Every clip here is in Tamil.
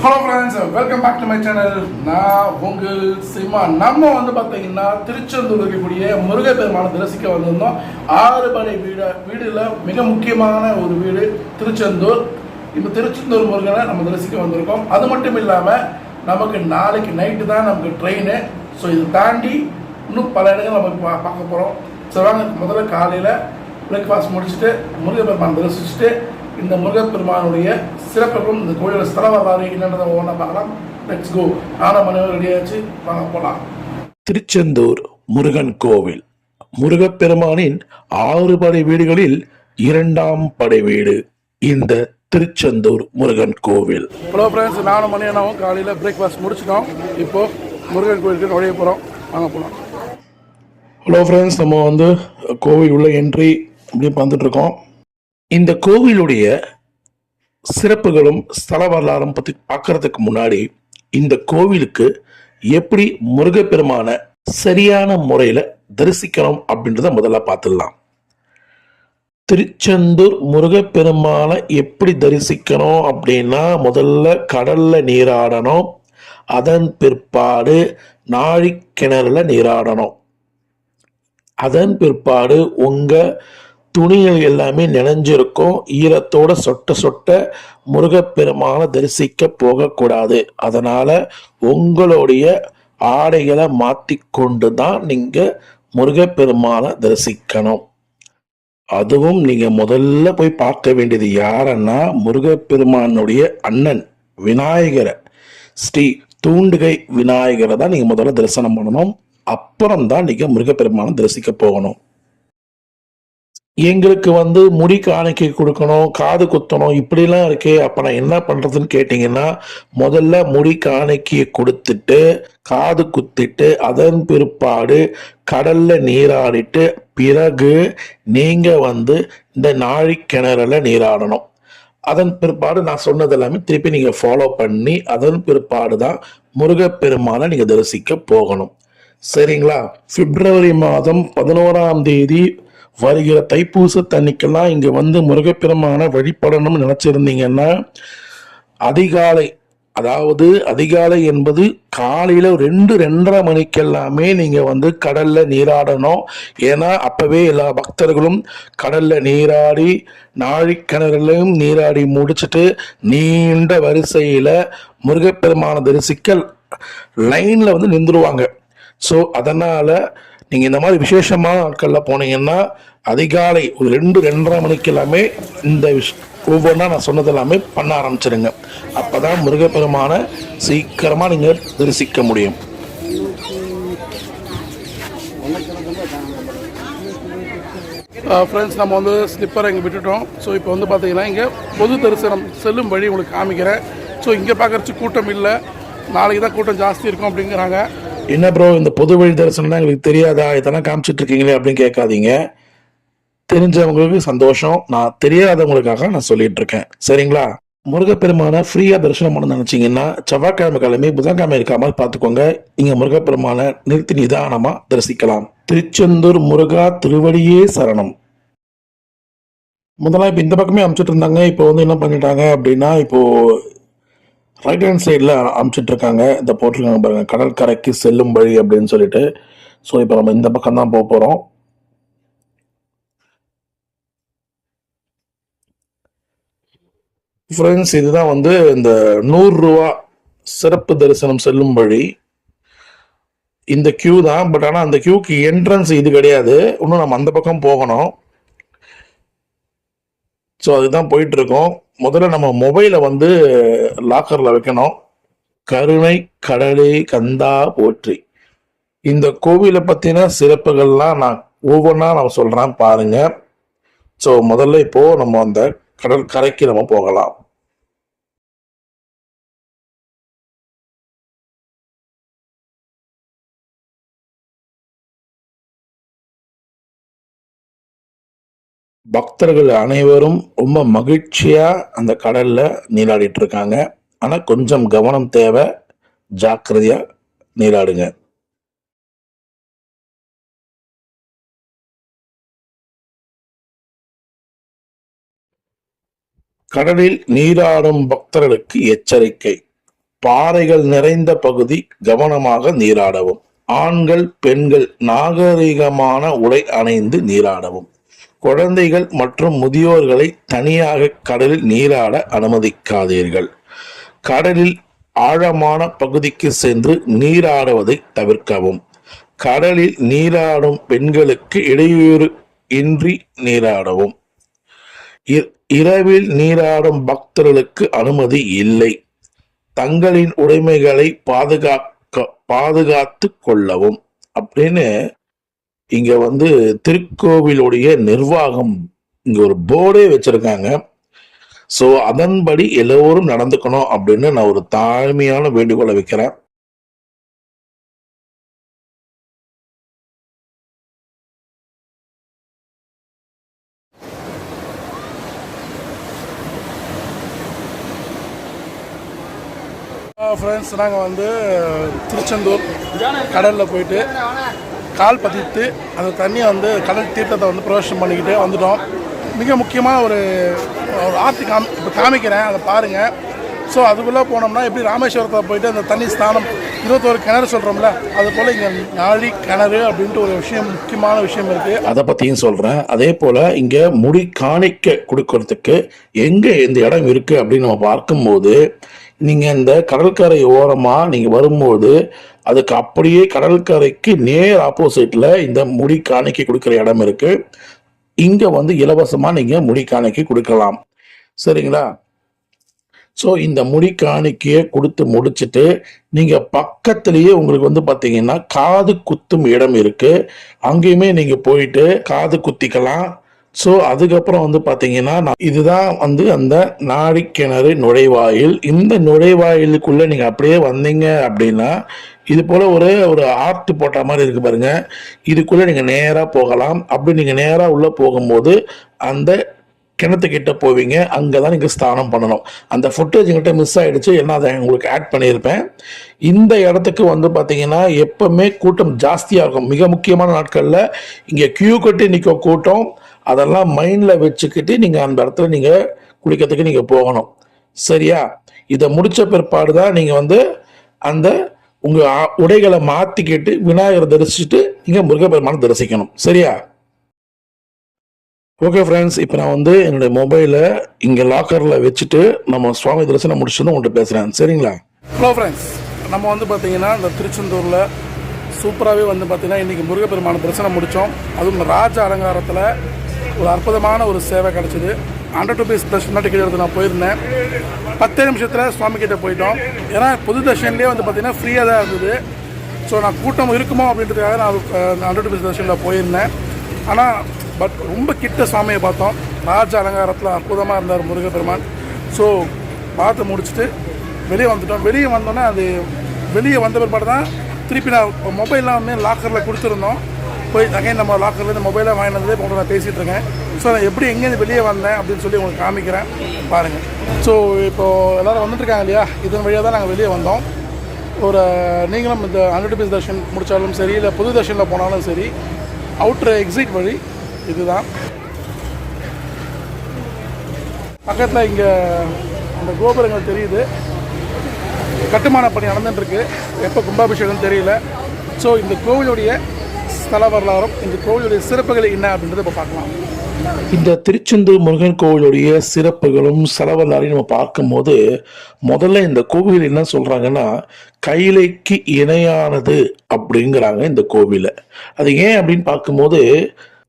Hello friends welcome back to my channel நான் உங்கள் சிம்மா. நம்ம வந்து பார்த்தீங்கன்னா திருச்செந்தூர் இருக்கக்கூடிய முருகப்பெருமானை தரிசிக்க வந்திருந்தோம். ஆறு படை வீடு வீடுல மிக முக்கியமான ஒரு வீடு திருச்செந்தூர். இப்போ திருச்செந்தூர் முருகனை நம்ம தரிசிக்க வந்திருக்கோம். அது மட்டும் இல்லாமல் நமக்கு நாளைக்கு நைட்டு தான் நமக்கு ட்ரெயின் ஸோ இது தாண்டி இன்னும் பல இடங்கள் நமக்கு பா- பார்க்க போகிறோம் சரி வாங்க முதல்ல காலையில் பிரேக்ஃபாஸ்ட் முடிச்சுட்டு முருகப்பெருமான் தரிசிச்சுட்டு இந்த முருகப்பெருமானுடைய சிறப்புகளும் இந்த கோயிலோட ஸ்தல வரலாறு என்னன்றதை ஒவ்வொன்றா பார்க்கலாம். லெட்ஸ் கோ ஆன மனைவர் ரெடியாச்சு வாங்க போகலாம் திருச்செந்தூர் முருகன் கோவில். முருகப்பெருமானின் ஆறு படை வீடுகளில் இரண்டாம் படை வீடு இந்த திருச்செந்தூர் முருகன் கோவில். ஹலோ ஃப்ரெண்ட்ஸ் நானும் மணியனாவும் காலையில் பிரேக்ஃபாஸ்ட் முடிச்சிட்டோம். இப்போ முருகன் கோயிலுக்கு நுழைய போகிறோம் வாங்க போகலாம் ஹலோ ஃப்ரெண்ட்ஸ் நம்ம வந்து கோவில் உள்ள என்ட்ரி அப்படியே பார்த்துட்டு இருக்கோம். இந்த கோவிலுடைய சிறப்புகளும் ஸ்தல வரலாறும் பற்றி பார்க்கறதுக்கு முன்னாடி இந்த கோவிலுக்கு எப்படி முருகப்பெருமான சரியான முறையில் தரிசிக்கணும் அப்படின்றத முதல்ல பார்த்துடலாம். திருச்செந்தூர் முருகப்பெருமானை எப்படி தரிசிக்கணும் அப்படின்னா முதல்ல கடல்ல நீராடணும். அதன் பிற்பாடு நாழிக்கிணறுல நீராடணும். அதன் பிற்பாடு உங்கள் துணிகள் எல்லாமே நினைஞ்சிருக்கும். ஈரத்தோட சொட்ட சொட்ட முருகப்பெருமானை தரிசிக்க போகக்கூடாது. அதனால உங்களுடைய ஆடைகளை மாற்றிக்கொண்டு தான் நீங்கள் முருகப்பெருமானை தரிசிக்கணும். அதுவும் நீங்கள் முதல்ல போய் பார்க்க வேண்டியது யாருன்னா முருகப்பெருமானுடைய அண்ணன் விநாயகரை. ஸ்ரீ தூண்டுகை விநாயகரை தான் நீங்கள் முதல்ல தரிசனம் பண்ணணும். அப்புறம் தான் நீங்கள் முருகப்பெருமானை தரிசிக்க போகணும். எங்களுக்கு வந்து முடி காணிக்கை கொடுக்கணும் காது குத்தணும் இப்படிலாம் இருக்கே அப்ப நான் என்ன பண்றதுன்னு கேட்டீங்கன்னா முதல்ல முடி காணிக்கையை கொடுத்துட்டு காது குத்திட்டு அதன் பிற்பாடு கடல்ல நீராடிட்டு பிறகு நீங்க வந்து இந்த நாழிக்கிணறுல நீராடணும். அதன் பிற்பாடு நான் சொன்னது எல்லாமே திருப்பி நீங்க ஃபாலோ பண்ணி அதன் பிற்பாடு தான் முருகப்பெருமானை நீங்க தரிசிக்க போகணும். சரிங்களா? பிப்ரவரி மாதம் பதினோராம் தேதி வருகிற தைப்பூச தண்ணிக்கெல்லாம் இங்க வந்து முருகப்பெருமான வழிபடணும்னு நினைச்சிருந்தீங்கன்னா அதிகாலை அதாவது அதிகாலை என்பது காலையில ரெண்டு ரெண்டரை மணிக்கெல்லாமே நீங்க வந்து கடல்ல நீராடணும். ஏன்னா அப்பவே எல்லா பக்தர்களும் கடல்ல நீராடி நாழிக்கிணறுலையும் நீராடி முடிச்சுட்டு நீண்ட வரிசையில முருகப்பெருமான தரிசிக்க லைன்ல வந்து நின்றுருவாங்க. ஸோ அதனால நீங்கள் இந்த மாதிரி விசேஷமான நாட்களில் போனீங்கன்னா அதிகாலை ஒரு ரெண்டு ரெண்டரை மணிக்கு எல்லாமே இந்த விஷ் ஒவ்வொன்றா நான் சொன்னது எல்லாமே பண்ண ஆரம்பிச்சிருங்க. அப்பதான் முருகப்பெருமானை சீக்கிரமாக நீங்கள் தரிசிக்க முடியும். ஃப்ரெண்ட்ஸ் நம்ம வந்து ஸ்லிப்பரை இங்கே விட்டுட்டோம். ஸோ இப்போ வந்து பார்த்தீங்கன்னா இங்கே பொது தரிசனம் செல்லும் வழி உங்களுக்கு காமிக்கிறேன். ஸோ இங்கே பார்க்குறச்சு கூட்டம் இல்லை. நாளைக்கு தான் கூட்டம் ஜாஸ்தி இருக்கும் அப்படிங்கிறாங்க. என்ன ப்ரோ இந்த பொது வழி தரிசனம்லாம் எங்களுக்கு தெரியாதா? இதெல்லாம் காமிச்சிட்டு இருக்கீங்களே அப்படின்னு கேட்காதீங்க. தெரிஞ்சவங்களுக்கு சந்தோஷம். நான் தெரியாதவங்களுக்காக நான் சொல்லிட்டு இருக்கேன் சரிங்களா? முருகப்பெருமான ஃப்ரீயா தரிசனம் பண்ண நினைச்சீங்கன்னா செவ்வாய்க்கிழமை கிழமை புதன்கிழமை இருக்காம பார்த்துக்கோங்க. இங்க முருகப்பெருமானை நிறுத்தி நிதானமா தரிசிக்கலாம். திருச்செந்தூர் முருகா திருவடியே சரணம். முதல்ல இப்போ இந்த பக்கமே அமைச்சிட்டு இருந்தாங்க இப்போ வந்து என்ன பண்ணிட்டாங்க அப்படின்னா இப்போ ரைட் ஹேண்ட் சைடில் அமுச்சிட்ருக்காங்க இந்த போட்டிருக்காங்க பாருங்கள் கடற்கரைக்கு செல்லும் வழி அப்படின்னு சொல்லிட்டு. ஸோ இப்போ நம்ம இந்த பக்கம் தான் போக போகிறோம் ஃப்ரெண்ட்ஸ் இதுதான் வந்து இந்த நூறுரூவா சிறப்பு தரிசனம் செல்லும் வழி. இந்த கியூ தான். பட் ஆனால் அந்த கியூக்கு என்ட்ரன்ஸ் இது கிடையாது. இன்னும் நம்ம அந்த பக்கம் போகணும். ஸோ அதுதான் போயிட்டுருக்கோம். இருக்கோம் முதல்ல நம்ம மொபைலை வந்து லாக்கர்ல வைக்கணும். கருணை கடலே கந்தா போற்றி. இந்த கோவிலை பத்தின சிறப்புகள்லாம் நான் ஒவ்வொன்றா நான் சொல்றேன் பாருங்க. ஸோ முதல்ல இப்போ நம்ம அந்த கடல் கரைக்கு நம்ம போகலாம். பக்தர்கள் அனைவரும் ரொம்ப மகிழ்ச்சியா அந்த கடல்ல நீராடிட்டு இருக்காங்க ஆனா கொஞ்சம் கவனம் தேவை ஜாக்கிரதையா நீராடுங்க. கடலில் நீராடும் பக்தர்களுக்கு எச்சரிக்கை. பாறைகள் நிறைந்த பகுதி கவனமாக நீராடவும். ஆண்கள் பெண்கள் நாகரிகமான உடை அணைந்து நீராடவும். குழந்தைகள் மற்றும் முதியோர்களை தனியாக கடலில் நீராட அனுமதிக்காதீர்கள். கடலில் ஆழமான பகுதிக்கு சென்று நீராடுவதை தவிர்க்கவும். கடலில் நீராடும் பெண்களுக்கு இடையூறு இன்றி நீராடவும். இ- இரவில் நீராடும் பக்தர்களுக்கு அனுமதி இல்லை. தங்களின் உடைமைகளை பாதுகாக்க பாதுகாத்து கொள்ளவும். அப்படின்னு இங்க வந்து திருக்கோவிலுடைய நிர்வாகம் இங்க ஒரு போர்டே வச்சிருக்காங்க. ஸோ அதன்படி எல்லோரும் நடந்துக்கணும் அப்படின்னு நான் ஒரு தாழ்மையான வேண்டுகோளை வைக்கிறேன். ஃப்ரெண்ட்ஸ் நாங்கள் வந்து திருச்செந்தூர் கடலில் போயிட்டு கால் பதித்து அந்த தண்ணியை வந்து கடல் தீர்த்தத்தை வந்து பிரவேசம் பண்ணிக்கிட்டு வந்துட்டோம். மிக முக்கியமாக ஒரு ஒரு ஆர்த்தி காமி இப்போ காமிக்கிறேன் அதை பாருங்கள் ஸோ அதுக்குள்ளே போனோம்னா எப்படி ராமேஸ்வரத்தில் போயிட்டு அந்த தண்ணி ஸ்நானம் இருபத்தோரு கிணறு சொல்கிறோம்ல அது போல் இங்கே நாழி கிணறு அப்படின்ட்டு ஒரு விஷயம் முக்கியமான விஷயம் இருக்குது அதை பற்றியும் சொல்கிறேன் அதே போல் இங்கே முடி காணிக்க கொடுக்கறதுக்கு எங்கே இந்த இடம் இருக்குது அப்படின்னு நம்ம பார்க்கும்போது நீங்கள் இந்த கடற்கரை ஓரமாக நீங்கள் வரும்போது அதுக்கு அப்படியே கடற்கரைக்கு நேர் ஆப்போசிட்ல இந்த முடி காணிக்கை கொடுக்குற இடம் இருக்கு. இங்க வந்து இலவசமா நீங்க முடி காணிக்கை கொடுக்கலாம். சரிங்களா? ஸோ இந்த முடி காணிக்கையை கொடுத்து முடிச்சுட்டு நீங்கள் பக்கத்துலேயே உங்களுக்கு வந்து பார்த்தீங்கன்னா காது குத்தும் இடம் இருக்குது அங்கேயுமே நீங்கள் போயிட்டு காது குத்திக்கலாம். ஸோ அதுக்கப்புறம் வந்து பார்த்தீங்கன்னா நான் இதுதான் வந்து அந்த நாடி கிணறு நுழைவாயில். இந்த நுழைவாயிலுக்குள்ள நீங்கள் அப்படியே வந்தீங்க அப்படின்னா இது போல ஒரு ஒரு ஆர்ட் போட்ட மாதிரி இருக்கு பாருங்க. இதுக்குள்ள நீங்கள் நேராக போகலாம். அப்படி நீங்கள் நேராக உள்ளே போகும்போது அந்த கிணத்துக்கிட்ட போவீங்க. அங்கே தான் நீங்கள் ஸ்நானம் பண்ணணும். அந்த ஃபுட்டேஜ் எங்கிட்ட மிஸ் ஆகிடுச்சு என்ன அதை உங்களுக்கு ஆட் பண்ணியிருப்பேன். இந்த இடத்துக்கு வந்து பார்த்தீங்கன்னா எப்போவுமே கூட்டம் ஜாஸ்தியாக இருக்கும். மிக முக்கியமான நாட்களில் இங்கே க்யூ கட்டி நிற்க கூட்டம். அதெல்லாம் மைண்டில் வச்சுக்கிட்டு நீங்கள் அந்த இடத்துல நீங்கள் குளிக்கிறதுக்கு நீங்கள் போகணும். சரியா? இதை முடித்த பிற்பாடு தான் நீங்கள் வந்து அந்த உங்கள் உடைகளை மாற்றிக்கிட்டு விநாயகரை தரிசிச்சுட்டு நீங்கள் முருகப்பெருமானை தரிசிக்கணும். சரியா? ஓகே ஃப்ரெண்ட்ஸ் இப்போ நான் வந்து என்னுடைய மொபைலை இங்கே லாக்கரில் வச்சுட்டு நம்ம சுவாமி தரிசனம் முடிச்சுட்டு உங்கள்கிட்ட பேசுகிறேன் சரிங்களா? ஹலோ ஃப்ரெண்ட்ஸ் நம்ம வந்து பார்த்தீங்கன்னா இந்த திருச்செந்தூரில் சூப்பராகவே வந்து பார்த்தீங்கன்னா இன்றைக்கி முருகப்பெருமான தரிசனம் முடித்தோம் அதுவும் ராஜ அலங்காரத்தில் ஒரு அற்புதமான ஒரு சேவை கிடச்சிது. ஹண்ட்ரட் ருபீஸ் தர்ஷனா டிக்கெட் எடுத்து நான் போயிருந்தேன். பத்தே நிமிஷத்தில் சாமிகிட்ட போயிட்டோம். ஏன்னா புது தர்ஷன்லேயே வந்து பார்த்தீங்கன்னா ஃப்ரீயாக தான் இருந்தது. ஸோ நான் கூட்டம் இருக்குமோ அப்படின்றதுக்காக நான் ஹண்ட்ரட் ருபீஸ் தர்ஷனில் போயிருந்தேன். ஆனால் பட் ரொம்ப கிட்ட சுவாமியை பார்த்தோம். ராஜ அலங்காரத்தில் அற்புதமாக இருந்தார் முருகப்பெருமான். ஸோ பார்த்து முடிச்சுட்டு வெளியே வந்துட்டோம். வெளியே வந்தோன்னே அது வெளியே வந்த பிற்பாடு தான் திருப்பி நான் மொபைல்லாம் வந்து லாக்கரில் கொடுத்துருந்தோம். போய் அகைன் நம்ம லாக்கர்லேருந்து மொபைலாக வாங்கிட்டு வந்து இப்போ நான் பேசிகிட்டு இருக்கேன். ஸோ நான் எப்படி எங்கேருந்து வெளியே வந்தேன் அப்படின்னு சொல்லி உங்களுக்கு காமிக்கிறேன். பாருங்கள் ஸோ இப்போது எல்லோரும் வந்துட்டுருக்காங்க இல்லையா? இதன் வழியாக தான் நாங்கள் வெளியே வந்தோம். ஒரு நீங்களும் இந்த ஹண்ட்ரட் ருபீஸ் தர்ஷன் முடித்தாலும் சரி இல்லை புது தர்ஷனில் போனாலும் சரி அவுட்ரு எக்ஸிட் வழி இதுதான். பக்கத்தில் இங்கே அந்த கோபுரங்கள் தெரியுது. கட்டுமான பணி நடந்துட்டுருக்கு எப்போ கும்பாபிஷேகம் தெரியல. ஸோ இந்த கோவிலுடைய ஸ்தல வரலாறும் இந்த கோவிலுடைய சிறப்புகள் என்ன அப்படின்றத இப்போ பார்க்கலாம். இந்த திருச்செந்தூர் முருகன் கோவிலுடைய சிறப்புகளும் செலவல்லாரையும் நம்ம பார்க்கும்போது முதல்ல இந்த கோவில் என்ன சொல்றாங்கன்னா கைலைக்கு இணையானது அப்படிங்கிறாங்க இந்த கோவிலை. அது ஏன் அப்படின்னு பார்க்கும்போது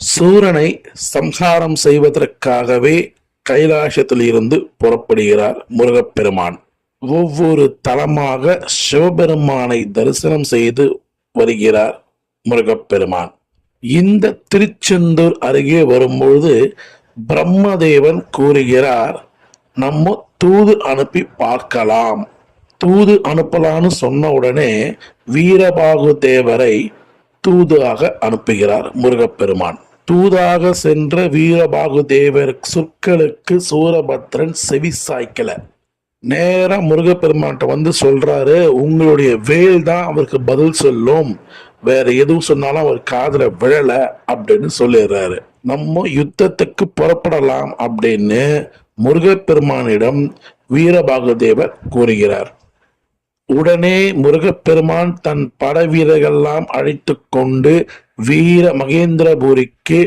சூரனை சம்ஹாரம் செய்வதற்காகவே கைலாசத்தில் இருந்து புறப்படுகிறார் முருகப்பெருமான். ஒவ்வொரு தலமாக சிவபெருமானை தரிசனம் செய்து வருகிறார். முருகப்பெருமான். இந்த திருச்செந்தூர் அருகே வரும்பொழுது பிரம்மதேவன் கூறுகிறார் நம்ம தூது அனுப்பி பார்க்கலாம். தூது அனுப்பலான்னு சொன்ன உடனே வீரபாகு தேவரை தூதாக அனுப்புகிறார் முருகப்பெருமான். தூதாக சென்ற வீரபாகு தேவர் சொற்களுக்கு சூரபத்ரன் செவி சாய்க்கல. நேராக முருகப்பெருமான்கிட்ட வந்து சொல்றாரு உங்களுடைய வேல் தான் அவருக்கு பதில் சொல்லும். வேற எதுவும் சொன்னாலும் அவர் காதில் விழல அப்படின்னு சொல்லிடுறாரு. நம்ம யுத்தத்துக்கு புறப்படலாம் அப்படின்னு முருகப்பெருமானிடம் வீரபாகுதேவர் கூறுகிறார். உடனே முருகப்பெருமான் தன் பட வீரர்களெல்லாம் அழைத்து கொண்டு வீர மகேந்திரபுரிக்கு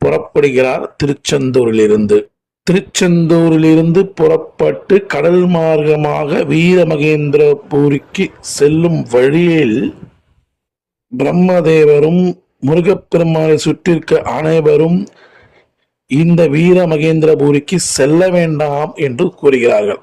புறப்படுகிறார் திருச்செந்தூரிலிருந்து. திருச்செந்தூரிலிருந்து புறப்பட்டு கடல் மார்க்கமாக வீரமகேந்திரபுரிக்கு செல்லும் வழியில் பிரம்மதேவரும் முருகப்பெருமானை சுற்றிருக்க அனைவரும் இந்த வீர மகேந்திரபுரிக்கு செல்ல வேண்டாம் என்று கூறுகிறார்கள்.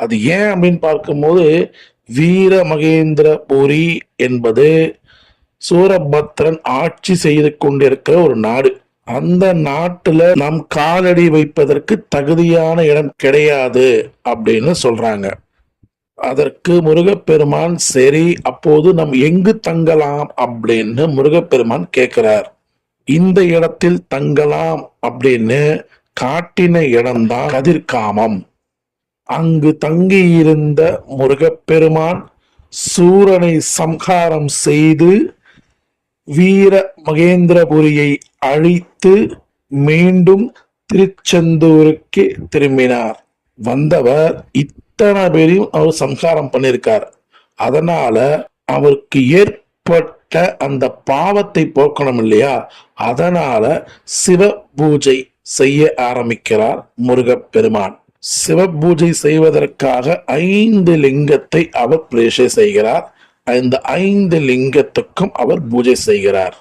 அது ஏன் அப்படின்னு பார்க்கும்போது வீரமகேந்திரபுரி என்பது சூரபத்ரன் ஆட்சி செய்து கொண்டிருக்கிற ஒரு நாடு. அந்த நாட்டுல நம் காலடி வைப்பதற்கு தகுதியான இடம் கிடையாது அப்படின்னு சொல்றாங்க. அதற்கு முருகப்பெருமான் சரி அப்போது நம் எங்கு தங்கலாம்? அப்படின்னு முருகப்பெருமான் கேட்கிறார். இந்த இடத்தில் தங்கலாம் அப்படின்னு காட்டின இடம்தான் கதிர்காமம். அங்கு தங்கியிருந்த முருகப்பெருமான் சூரனை சம்ஹாரம் செய்து வீர மகேந்திரபுரியை அழித்து மீண்டும் திருச்செந்தூருக்கு திரும்பினார். வந்தவர் இத்தனை பேரையும் அவர் சம்சாரம் பண்ணியிருக்கார். அதனால அவருக்கு ஏற்பட்ட அந்த பாவத்தை போக்கணும் இல்லையா? அதனால சிவ பூஜை செய்ய ஆரம்பிக்கிறார் முருகப்பெருமான். சிவ பூஜை செய்வதற்காக ஐந்து லிங்கத்தை அவர் பிரேஷை செய்கிறார். அந்த ஐந்து லிங்கத்துக்கும் அவர் பூஜை செய்கிறார்.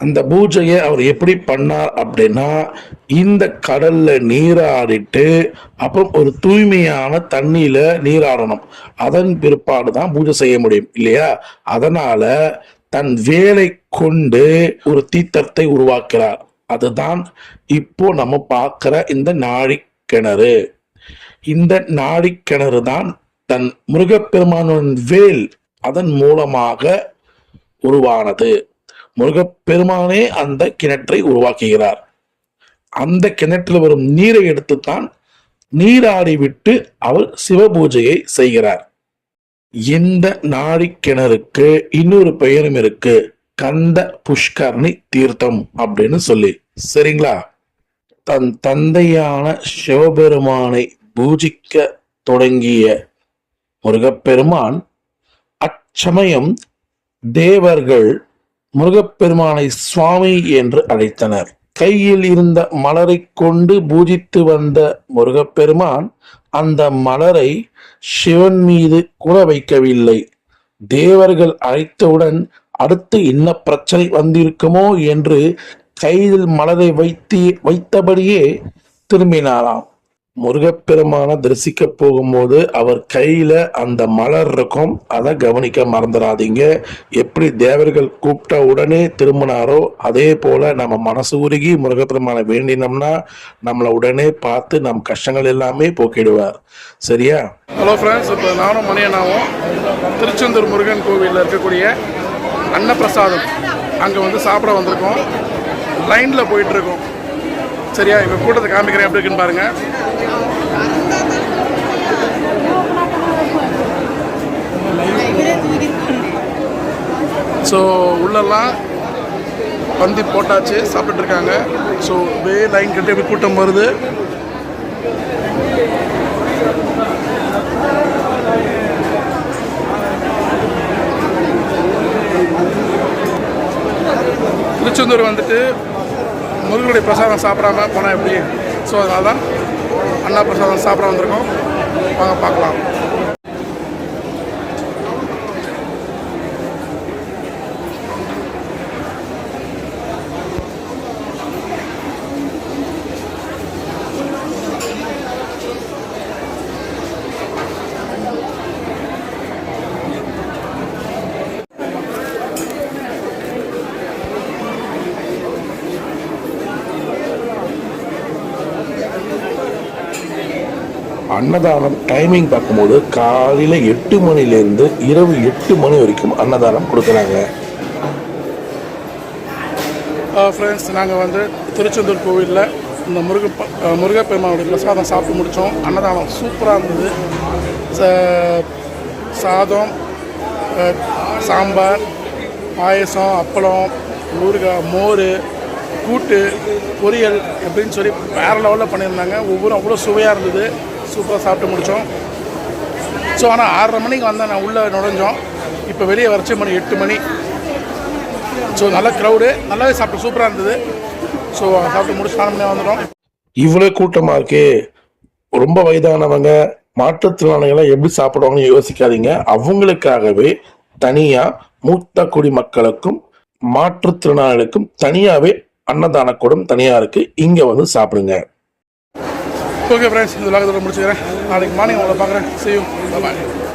அந்த பூஜையை அவர் எப்படி பண்ணார் அப்படின்னா இந்த கடல்ல நீராடிட்டு அப்புறம் ஒரு தூய்மையான தண்ணியில நீராடணும். அதன் பிற்பாடு தான் பூஜை செய்ய முடியும் இல்லையா? அதனால தன் வேலை கொண்டு ஒரு தீர்த்தத்தை உருவாக்கிறார். அதுதான் இப்போ நம்ம பார்க்கிற இந்த நாழி கிணறு இந்த நாடி கிணறு தான் தன் முருகப்பெருமானின் வேல் அதன் மூலமாக உருவானது. முருகப்பெருமானே அந்த கிணற்றை உருவாக்குகிறார். அந்த கிணற்றில் வரும் நீரை எடுத்துத்தான் நீராடி விட்டு அவர் சிவபூஜையை செய்கிறார். இந்த நாடி கிணறுக்கு இன்னொரு பெயரும் இருக்கு. கந்த புஷ்கர்ணி தீர்த்தம் அப்படின்னு சொல்லி. சரிங்களா? தன் தந்தையான சிவபெருமானை பூஜிக்க தொடங்கிய முருகப்பெருமான் அச்சமயம் தேவர்கள் முருகப்பெருமானை சுவாமி என்று அழைத்தனர். கையில் இருந்த மலரை கொண்டு பூஜித்து வந்த முருகப்பெருமான் அந்த மலரை சிவன் மீது கூட வைக்கவில்லை. தேவர்கள் அழைத்தவுடன் அடுத்து என்ன பிரச்சனை வந்திருக்குமோ? என்று கையில் மலரை வைத்து வைத்தபடியே திரும்பினாராம். முருகப்பெருமான தரிசிக்க போகும்போது அவர் கையில அந்த மலர் இருக்கும். அதை கவனிக்க மறந்துடாதீங்க. எப்படி தேவர்கள் கூப்பிட்ட உடனே திரும்பினாரோ அதே போல நம்ம மனசு உருகி முருகப்பெருமானை வேண்டினோம்னா நம்மளை உடனே பார்த்து நம் கஷ்டங்கள் எல்லாமே போக்கிடுவார். சரியா? ஹலோ ஃப்ரெண்ட்ஸ் இப்போ நானும் மணியனாவும் திருச்செந்தூர் முருகன் கோவிலில் இருக்கக்கூடிய அன்னப்பிரசாதம் அங்கே வந்து சாப்பிட வந்திருக்கோம். லைனில் போயிட்டுருக்கோம் சரியா? இப்போ கூட்டத்தை காமிக்கிறேன். எப்படி இருக்குன்னு பாருங்கள் ஸோ உள்ளெல்லாம் பந்தி போட்டாச்சு. சாப்பிட்டுட்டு இருக்காங்க. ஸோ வே லைன் கட்டி எப்படி கூட்டம் வருது. திருச்செந்தூர் வந்துட்டு முருகனுடைய பிரசாதம் சாப்பிடாம போனால் எப்படி? ஸோ அதனால தான் அண்ணா பிரசாதம் சாப்பிட வந்திருக்கோம். வாங்க பார்க்கலாம். அன்னதானம் டைமிங் பார்க்கும்போது காலையில் எட்டு மணிலேருந்து இரவு எட்டு மணி வரைக்கும் அன்னதானம் கொடுக்குறாங்க. ஃப்ரெண்ட்ஸ் நாங்கள் வந்து திருச்செந்தூர் கோவிலில் இந்த முருக முருகப்பெருமானுடைய பிரசாதம் சாப்பிட்டு முடித்தோம் அன்னதானம் சூப்பராக இருந்தது. ச- சாதம் சாம்பார் பாயசம் அப்பளம் ஊறுகாய் மோர் கூட்டு பொரியல் அப்படின்னு சொல்லி வேறு லெவலில் பண்ணியிருந்தாங்க. ஒவ்வொரு அவ்வளோ சுவையாக இருந்தது. சூப்பராக சாப்பிட்டு முடித்தோம். ஸோ ஆனால் ஆறரை மணிக்கு வந்தேன். நான் உள்ளே நுழைஞ்சோம். இப்போ வெளியே வரைச்சி மணி எட்டு மணி. ஸோ நல்ல க்ரௌடு நல்லாவே சாப்பிட்டு சூப்பராக இருந்தது. ஸோ சாப்பிட்டு முடிச்சு நாலு மணி வந்துடும் இவ்வளோ கூட்டமாக இருக்குது ரொம்ப வயதானவங்க மாற்றுத்திறனாளிகளாம் எப்படி சாப்பிடுவாங்கன்னு யோசிக்காதீங்க. அவங்களுக்காகவே தனியாக மூத்த குடி மக்களுக்கும் மாற்றுத்திறனாளிகளுக்கும் தனியாகவே அன்னதான கூடம் தனியாக இருக்குது இங்கே வந்து சாப்பிடுங்க. ஓகே ஃப்ரெண்ட்ஸ் இந்த விளாகத்தோட முடிச்சுக்கிறேன். நாளைக்கு மார்னிங் உங்களை பார்க்குறேன். செய்யும் பாய்